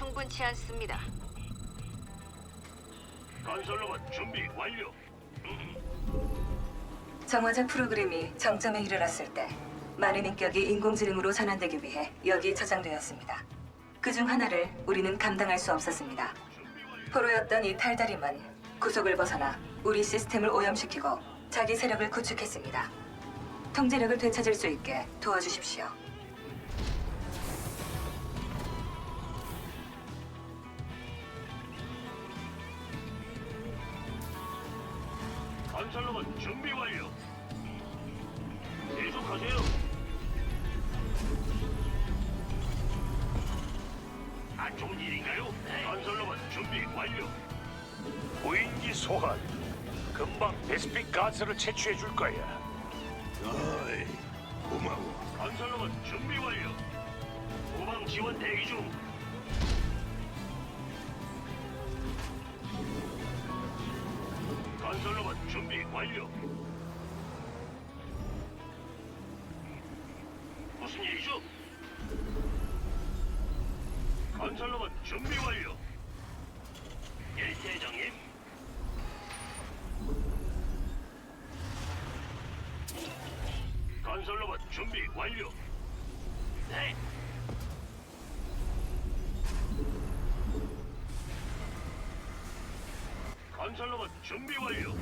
충분치 않습니다. 건설로봇 준비 완료. 정화자 프로그램이 정점에 이르렀을 때 많은 인격이 인공지능으로 전환되기 위해 여기 저장되었습니다. 그 중 하나를 우리는 감당할 수 없었습니다. 포로였던 이 탈다림은 구속을 벗어나 우리 시스템을 오염시키고 자기 세력을 구축했습니다. 통제력을 되찾을 수 있게 도와주십시오. 채취해 줄 거야. 어이, 고마워. 건설로봇 준비 완료. 후방 지원 대기 중. 건설로봇 준비 완료. 준비 완료. 네. 건설로봇 준비 완료.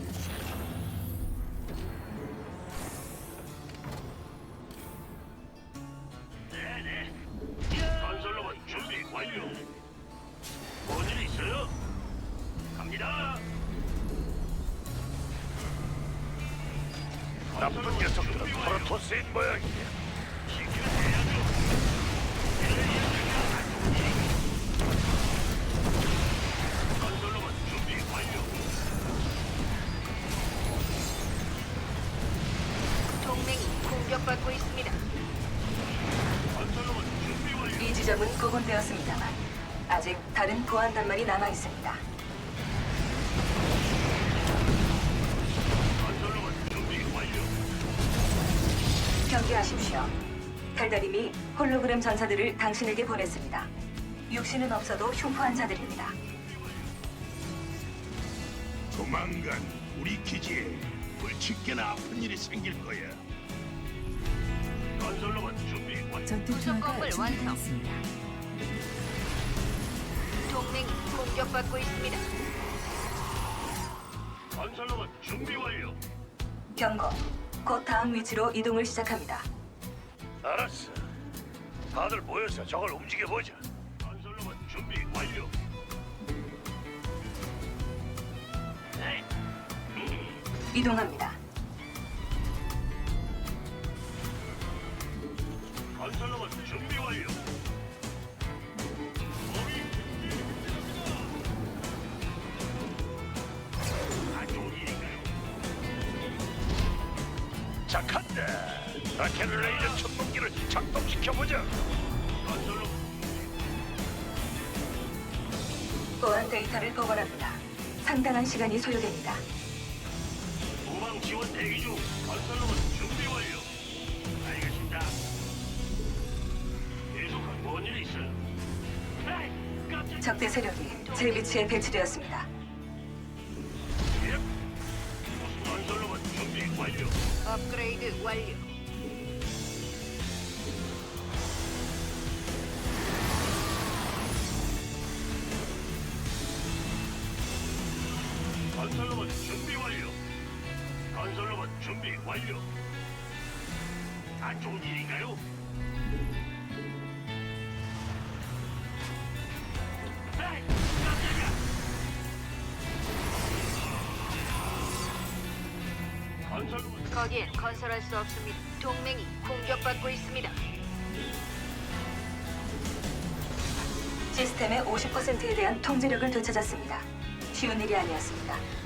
지점은 복원되었습니다만 아직 다른 보안 단말이 남아 있습니다. 건설로봇 준비 완료. 경계하십시오. 달달임이 홀로그램 전사들을 당신에게 보냈습니다. 육신은 없어도 흉포한 자들입니다. 조만간 우리 기지에 불치게나 아픈 일이 생길 거야. 건설로봇 준비 완료. 전투 부속 투하가 건물 완성. 준비되었습니다. 동맹이 공격받고 있습니다. 건설로봇 준비 완료. 경고. 곧 다음 위치로 이동을 시작합니다. 알았어. 다들 모여서 저걸 움직여 보자. 건설로봇 준비 완료. 네. 이동합니다. 라켓 레이저 천문기를 작동시켜 보자. 건설로봇 보안 데이터를 복원합니다. 상당한 시간이 소요됩니다. 후방 지원 대기 중. 건설로봇 준비 완료. 알겠습니다. 계속한 뭔일 있어요? 에이, 깜짝. 적대 세력이 제 위치에 배치되었습니다. 예. 건설로봇 준비 완료. 업그레이드 완료. 완료. 안 좋은 일인가요? 에이, 깜짝이야. 건설로봇 거기엔 건설할 수 없습니다. 동맹이 공격받고 있습니다. 시스템의 50%에 대한 통제력을 되찾았습니다. 쉬운 일이 아니었습니다.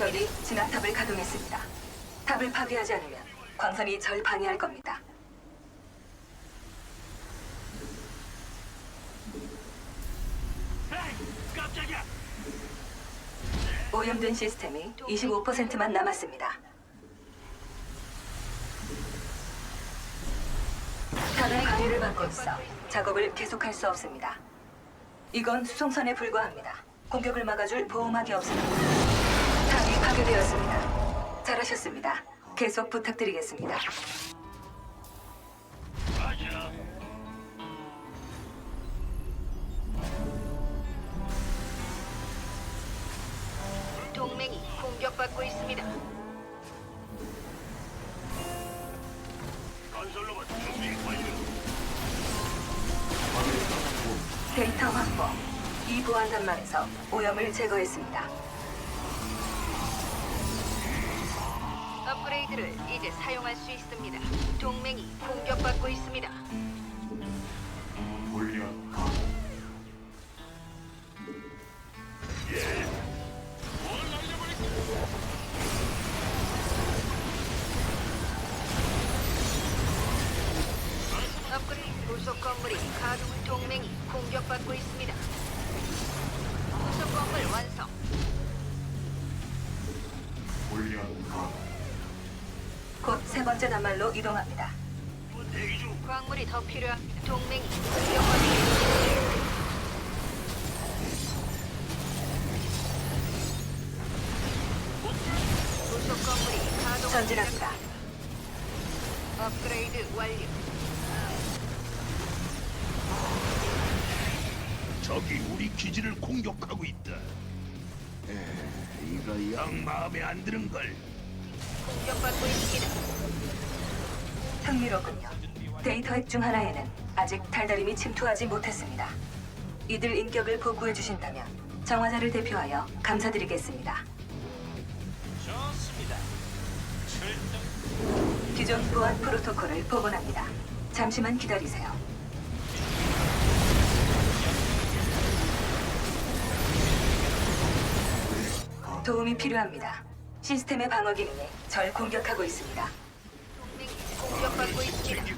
적이 진압탑을 가동했습니다. 탑을 파괴하지 않으면 광선이 절 방해할 겁니다. 오염된 시스템이 25%만 남았습니다. 탑의 방해를 받고 있어 작업을 계속할 수 없습니다. 이건 수송선에 불과합니다. 공격을 막아줄 보호막이 없습니다. 파괴되었습니다. 잘하셨습니다. 계속 부탁드리겠습니다. 맞아. 동맹이 공격받고 있습니다. 건설로봇 준비 완료. 데이터 확보. 이 보안 단말에서 오염을 제거했습니다. 업그레이드를 이제 사용할 수 있습니다. 동맹이 공격받고 있습니다. 번째 단말로 이동합니다. 대기 중. 광물이 더 필요합니다. 동맹이 공격받고 있습니다. 부속 건물이 가동. 전진합니다. 업그레이드 완료. 적이 우리 기지를 공격하고 있다. 에, 이거 영 마음에 안 드는 걸. 공격받고 있습니다. 흥미롭군요. 데이터 핵중 하나에는 아직 달달임이 침투하지 못했습니다. 이들 인격을 복구해 주신다면 정화자를 대표하여 감사드리겠습니다. 좋습니다. 기존 보안 프로토콜을 복원합니다. 잠시만 기다리세요. 도움이 필요합니다. 시스템의 방어 기능이 절 공격하고 있습니다. 공격받고 있습니다.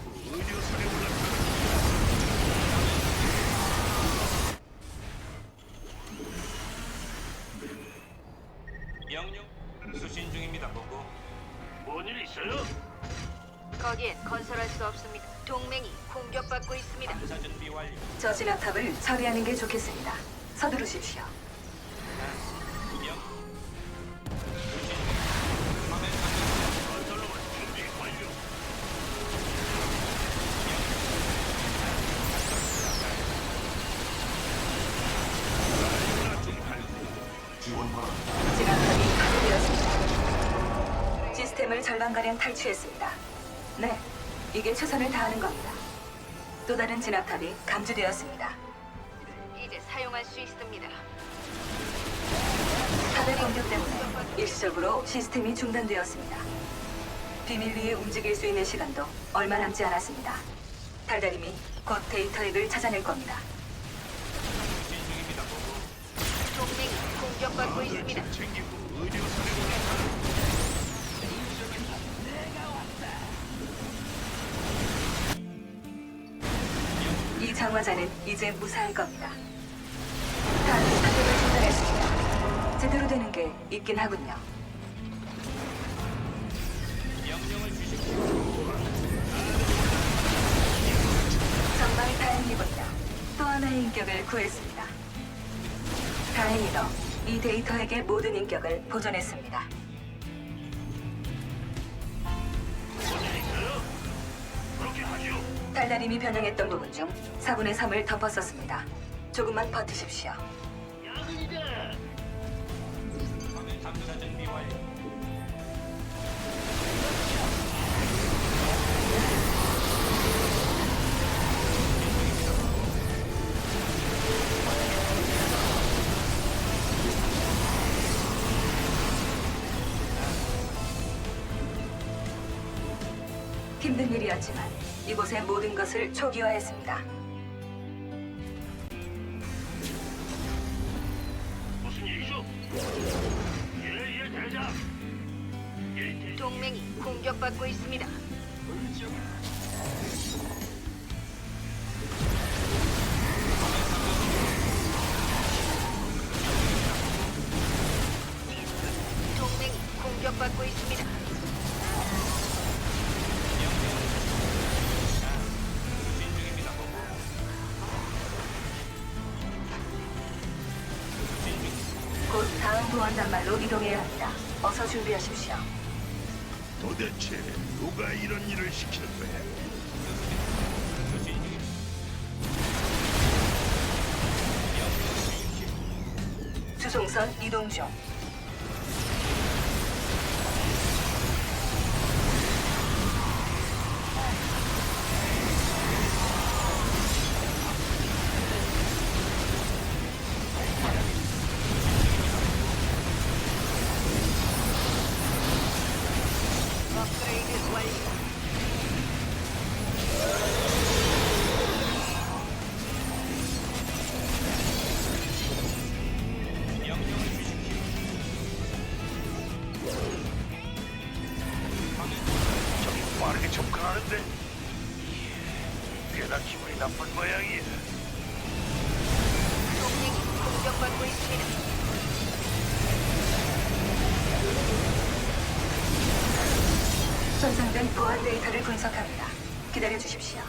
명령 수신 중입니다. 보고 뭔일 있어요? 거기엔 건설할 수 없습니다. 동맹이 공격받고 있습니다. 탐사 준비 완료. 저 진압탑을 처리하는 게 좋겠습니다. 서두르십시오. 명 가량 탈취했습니다. 네, 이게 최선을 다하는 겁니다. 또 다른 진압탑이 감지되었습니다. 이제 사용할 수 있습니다. 탑의 공격 때문에 일시적으로 시스템이 중단되었습니다. 비밀리에 움직일 수 있는 시간도 얼마 남지 않았습니다. 달달임이 곧 데이터 핵을 찾아낼 겁니다. 동맹이 공격받고 있습니다. 집 챙기고 의료선에 올라. 이 장화자는 이제 무사할 겁니다. 다들 사격을 중단했습니다. 제대로 되는 게 있긴 하군요. 명령을 주십시오. 정말 다행이군요. 또 하나의 인격을 구했습니다. 다행히도 이 데이터에게 모든 인격을 보존했습니다. 달달임이 변형했던 부분 중 4분의 3을 덮었었습니다. 조금만 버티십시오. 야근이다. 화면 탐사 준비. 힘든 일이었지만 이곳의 모든 것을 초기화했습니다. 무슨 일이죠? 예예 대장. 예 대. 동맹이 공격받고 있습니다. 공격 다음 보안 단말로 이동해야 합니다. 어서 준비하십시오. 도대체 누가 이런 일을 시킨 거야? 주송선 이동 중. 분석합니다. 기다려 주십시오.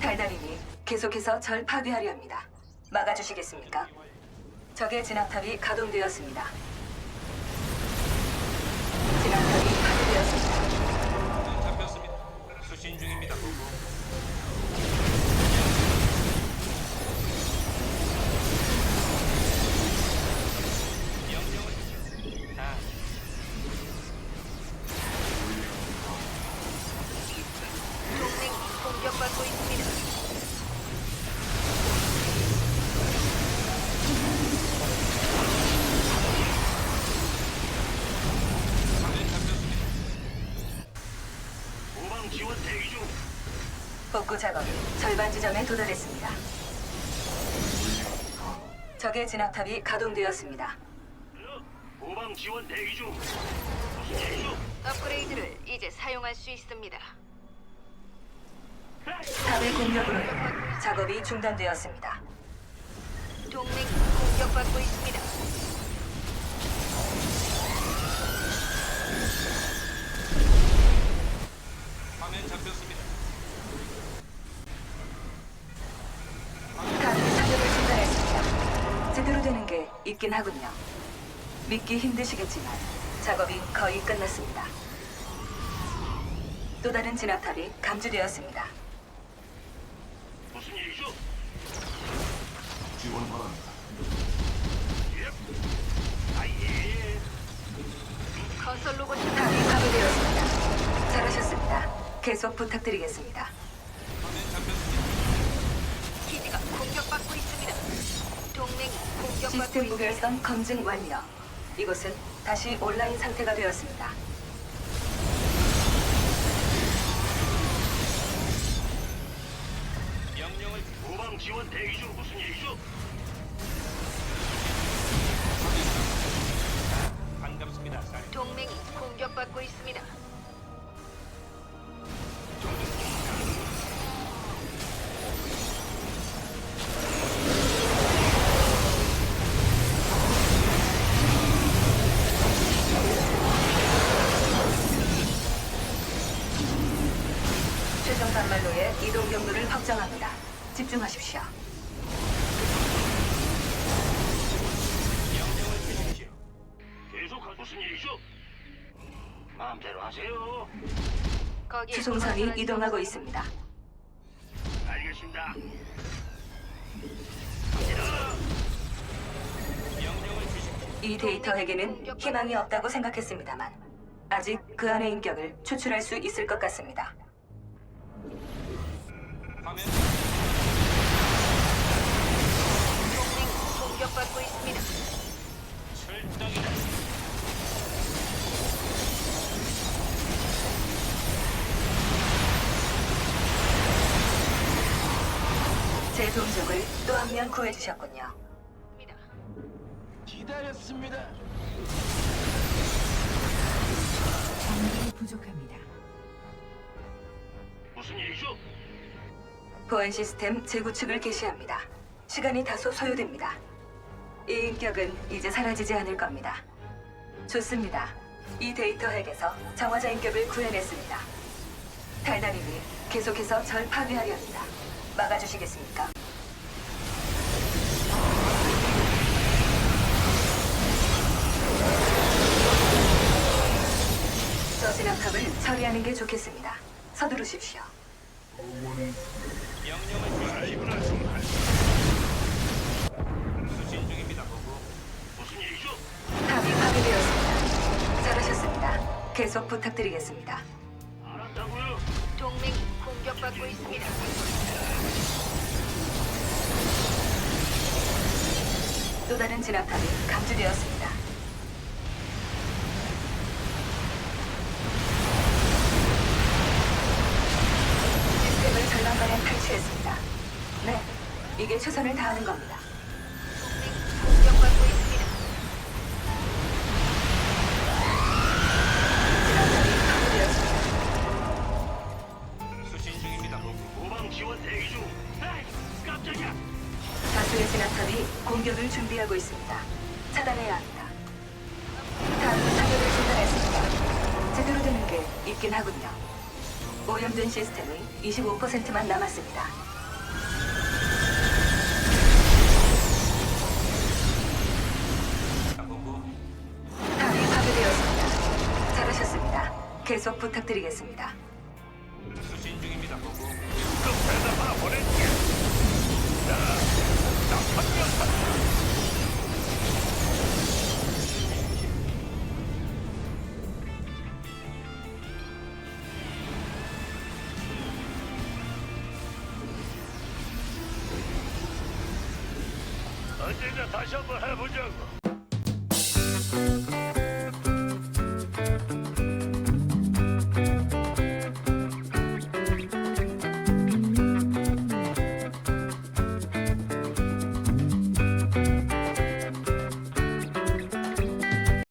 달달님이 계속해서 절 파괴하려 합니다. 막아주시겠습니까? 적의 진압탑이 가동되었습니다. 작업이 절반 지점에 도달했습니다. 적의 진압탑이 가동되었습니다. 후방 지원 대기 중. 무슨 일이죠? 업그레이드를 이제 사용할 수 있습니다. 탑의 공격으로 인해 작업이 중단되었습니다. 동맹이 공격받고 있습니다. 화면 잡혔습니다. 탑이 사격을 되는 게 있긴 하군요. 믿기 힘드시겠지만 작업이 거의 끝났습니다. 또 다른 진압탑이 감지되었습니다. 무슨 일이죠? 지원 바랍니다. 예. 아 예. 건설 로봇이 탑이 파괴되었습니다. 잘하셨습니다. 계속 부탁드리겠습니다. 화면 잡혔습니다. 기지가 공격받고 있습니다. 동맹이 공격받고 시스템 있습니다. 무결성 검증 완료. 이곳은 다시 온라인 상태가 되었습니다. 명령을 주- 후방 지원 대기 중. 무슨 일이죠? 반갑습니다. 사령. 동맹이 공격받고 있습니다. 집중하십시오. 명령을 주십시오. 계속하 무슨 일이죠? 마음대로 하세요. 거기에 수송선이 이동하고. 있습니다. 알겠습니다. 명령을 주십시오. 이 데이터에게는 희망이 없다고 생각했습니다만 아직 그 안의 인격을 추출할 수 있을 것 같습니다. 화면 공격받고 있습니다. 출동이다. 제 동족을 또 한 명 구해주셨군요. 기다렸습니다. 광물이 부족합니다. 무슨 일이죠? 보안 시스템 재구축을 개시합니다. 시간이 다소 소요됩니다. 이 인격은 이제 사라지지 않을 겁니다. 좋습니다. 이 데이터 핵에서 정화자 인격을 구해냈습니다. 달달님이 계속해서 절 파괴하려 합니다. 막아주시겠습니까? 저 진압탑을 처리하는 게 좋겠습니다. 서두르십시오. 명령을 계속 부탁드리겠습니다. 알았다고요? 동맹이 공격받고 있습니다. 또 다른 진압탑이 감지되었습니다. 시스템을 절반가량 탈취했습니다. 네, 이게 최선을 다하는 겁니다. 다수의 진압탑이 공격을 준비하고 있습니다. 차단해야 합니다. 다음 사격을 중단했습니다. 제대로 되는 게 있긴 하군요. 오염된 시스템은 25%만 남았습니다. 탑이 파괴되었습니다. 잘하셨습니다. 계속 부탁드리겠습니다. 언제나 다시 한번 해보자고.